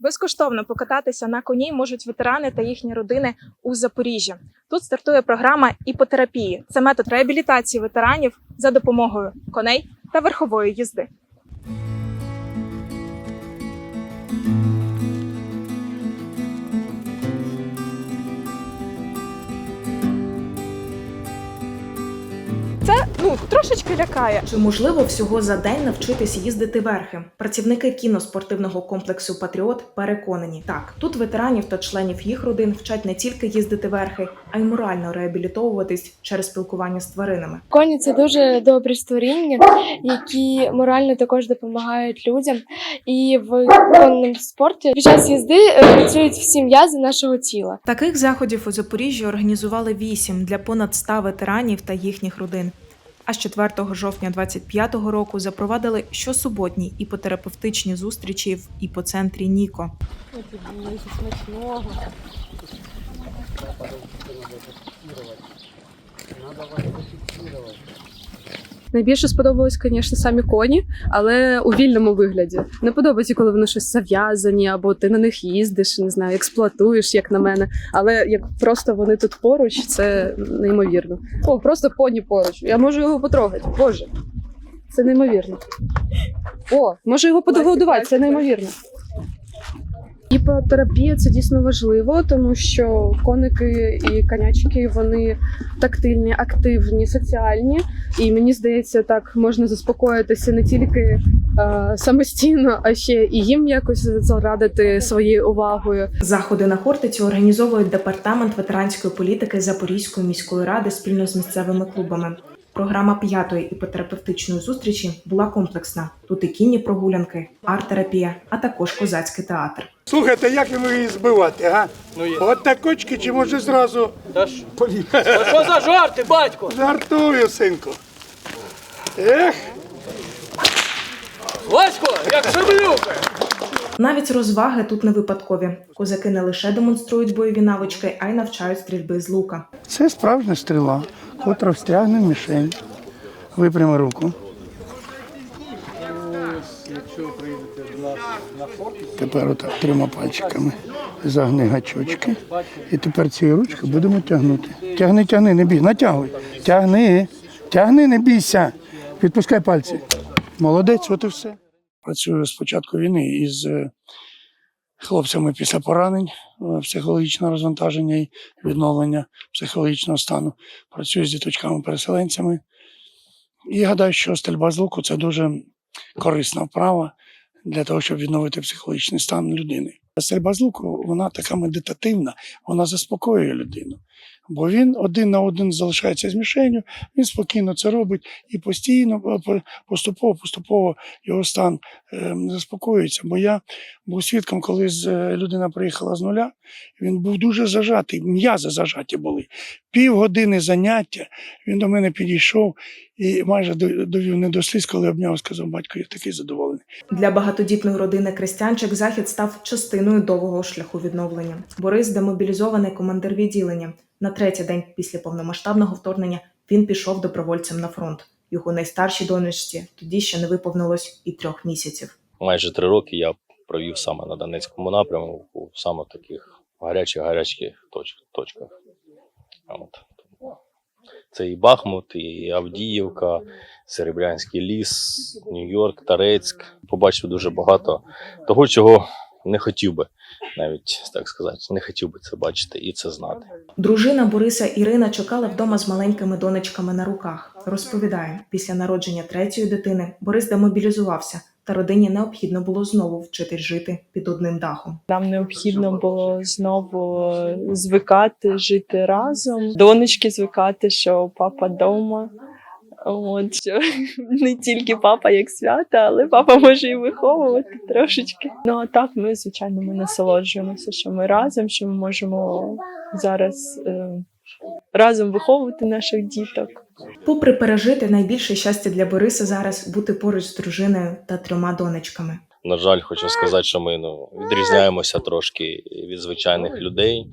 Безкоштовно покататися на коні можуть ветерани та їхні родини у Запоріжжі. Тут стартує програма іпотерапії. Це метод реабілітації ветеранів за допомогою коней та верхової їзди. Трошечки лякає. Чи можливо всього за день навчитись їздити верхи? Працівники кіноспортивного комплексу Патріот переконані, так тут ветеранів та членів їх родин вчать не тільки їздити верхи, а й морально реабілітовуватись через спілкування з тваринами. Коні це дуже добрі створіння, які морально також допомагають людям. І в конному спорті під час їзди е, працюють всі м'язи нашого тіла. Таких заходів у Запоріжжі організували вісім для понад 100 ветеранів та їхніх родин. А з 4 жовтня 25-го року запровадили щосуботні іпотерапевтичні зустрічі в іпоцентрі Ніко. Найбільше сподобалось, звісно, самі коні, але у вільному вигляді. Не подобається, коли вони щось зав'язані, або ти на них їздиш, не знаю, експлуатуєш, як на мене. Але як просто вони тут поруч, це неймовірно. О, просто поні поруч. Я можу його потрогати. Боже, це неймовірно. О, можу його подогодувати, це неймовірно. Іпотерапія це дійсно важливо, тому що коники і конячки вони тактильні, активні, соціальні. І мені здається, так можна заспокоїтися не тільки е, самостійно, а ще і їм якось зарадити своєю увагою. Заходи на Хортиці організовують департамент ветеранської політики Запорізької міської ради спільно з місцевими клубами. Програма п'ятої іпотерапевтичної зустрічі була комплексна. Тут і кінні прогулянки, арт-терапія, а також козацький театр. Слухайте, як йому її збивати, га? Ну, є. От так кочки, чи може зразу Та ж- Та що за жарти, батько? жартую, синку. Ех, Васько, як шаблюка! Навіть розваги тут не випадкові. Козаки не лише демонструють бойові навички, а й навчають стрільби з лука. це справжня стріла, котра встрягне мішень. Випрями руку. Тепер отак трьома пальчиками загни гачочки. І тепер цією ручкою будемо тягнути. Тягни, тягни, не бій. Натягуй. Тягни. Тягни, не бійся. Відпускай пальці. Молодець, от і все. Працюю з початку війни із е, хлопцями після поранень, е, психологічного розвантаження і відновлення психологічного стану. Працюю з діточками-переселенцями. І гадаю, що стрільба з луку це дуже корисна вправа для того, щоб відновити психологічний стан людини. Стрільба з луку вона така медитативна, вона заспокоює людину. Бо він один на один залишається з мішенью, він спокійно це робить і постійно, е, поступово, поступово його стан е, заспокоюється. Бо я був свідком, коли е, людина приїхала з нуля, він був дуже зажатий, м'язи зажаті були. Півгодини заняття він до мене підійшов і майже довів не до сліз, коли обняв сказав, батько, я такий задоволений. Для багатодітної родини Крестянчик захід став частиною довгого шляху відновлення. Борис демобілізований командир відділення. На третій день після повномасштабного вторгнення він пішов добровольцем на фронт. Його найстаршій донечці тоді ще не виповнилось і трьох місяців. майже три роки я провів саме на Донецькому напрямку, саме в таких гарячих гарячих точках. От. Це і Бахмут, і Авдіївка, Серебрянський ліс, Нью-Йорк, Тарецьк. Побачив дуже багато того, чого не хотів би, навіть так сказати, не хотів би це бачити і це знати. Дружина Бориса Ірина чекала вдома з маленькими донечками на руках. Розповідає, після народження третьої дитини Борис демобілізувався, та родині необхідно було знову вчитись жити під одним дахом. Нам необхідно було знову звикати жити разом. Донечки звикати, що папа вдома. От що не тільки папа як свята, але папа може і виховувати трошечки. Ну а так ми, звичайно, ми насолоджуємося, що ми разом, що ми можемо зараз е, разом виховувати наших діток. Попри пережити найбільше щастя для Бориса зараз бути поруч з дружиною та трьома донечками. На жаль, хочу сказати, що ми ну, відрізняємося трошки від звичайних людей.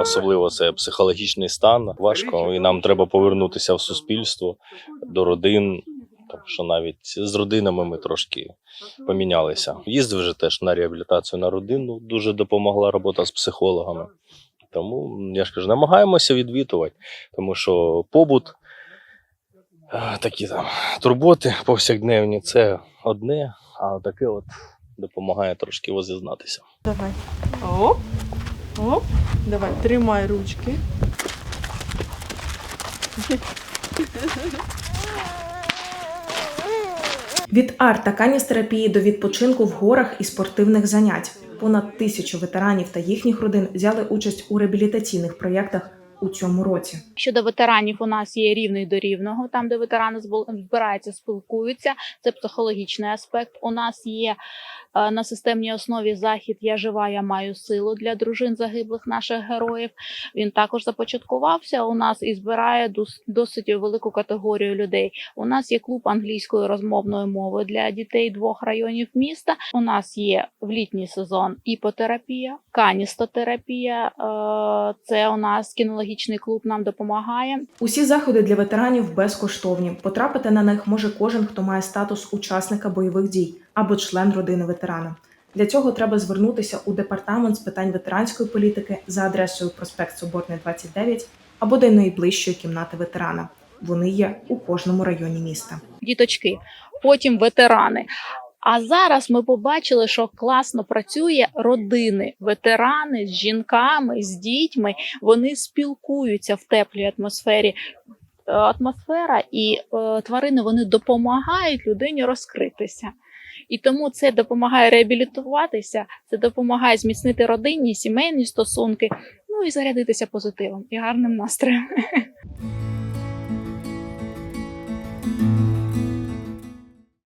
Особливо це психологічний стан. Важко, і нам треба повернутися в суспільство до родин, Тому що навіть з родинами ми трошки помінялися. Їздив вже теж на реабілітацію на родину, дуже допомогла робота з психологами. Тому я ж кажу, намагаємося відвідувати, тому що побут, такі там турботи повсякденні це одне, а таке от допомагає трошки возізнатися. Давай. Оп. Оп. Давай, тримай ручки. Від арт та каністерапії до відпочинку в горах і спортивних занять. Понад тисячу ветеранів та їхніх родин взяли участь у реабілітаційних проєктах у цьому році. Щодо ветеранів, у нас є рівний до рівного, там де ветерани збираються, спілкуються. Це психологічний аспект. У нас є е, на системній основі захід Я жива, я маю силу для дружин загиблих наших героїв. Він також започаткувався. У нас і збирає досить велику категорію людей. У нас є клуб англійської розмовної мови для дітей двох районів міста. У нас є в літній сезон іпотерапія, каністотерапія. Е, Це у нас кінологічний клуб нам допомагає. Усі заходи для ветеранів безкоштовні. Потрапити на них може кожен, хто має статус учасника бойових дій або член родини ветерана. Для цього треба звернутися у департамент з питань ветеранської політики за адресою проспект Соборний 29 або до найближчої кімнати ветерана. Вони є у кожному районі міста. діточки, потім ветерани. А зараз ми побачили, що класно працює родини, ветерани з жінками, з дітьми. Вони спілкуються в теплій атмосфері. Е, Атмосфера і е, тварини вони допомагають людині розкритися. І тому це допомагає реабілітуватися, це допомагає зміцнити родинні, сімейні стосунки, ну і зарядитися позитивом і гарним настроєм.